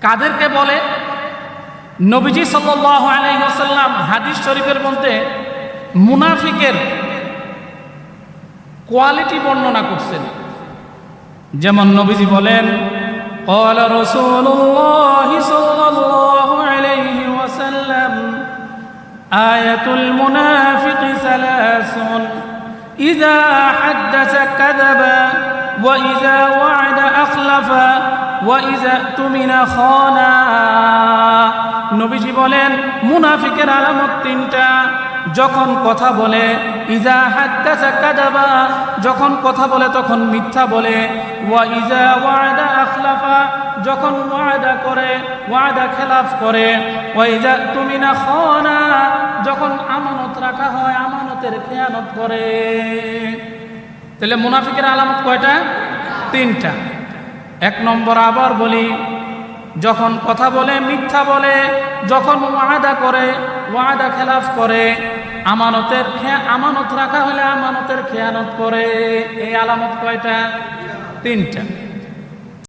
কাদেরকে বলে নবীজি সাল্লাহ আলাইসাল্লাম হাদিস শরীফের মধ্যে মুনাফিকের কোয়ালিটি বর্ণনা করছেন যেমন নবীজি বলেন قال رسول الله صلى الله عليه وسلم آية المنافق ثلاث إذا حدث كذب وإذا وعد أخلف ওয়াইজা তুমিনা খনা। নবীজি বলেন, মুনাফিকের আলামত তিনটা। যখন কথা বলে, ইজা হাত্তাসা কাজাবা যখন কথা বলে তখন মিথ্যা বলে। ওয়া ইজা ওয়াদা আখলাফা, যখন ওয়াদা করে, ওয়াদা খেলাফ করে। ওয়াইজা তুমি না খনা, যখন আমানত রাখা হয়, আমানতের খেয়ানত করে। তাহলে মুনাফিকের আলামত কয়টা? তিনটা। এক নম্বর আবার বলি, যখন কথা বলে, মিথ্যা বলে, যখন ওয়াদা করে, ওয়াদা খেলাফ করে, আমানতের আমানত রাখা হলে আমানতের খেয়ানত করে, এই আলামত কয়টা? তিনটা।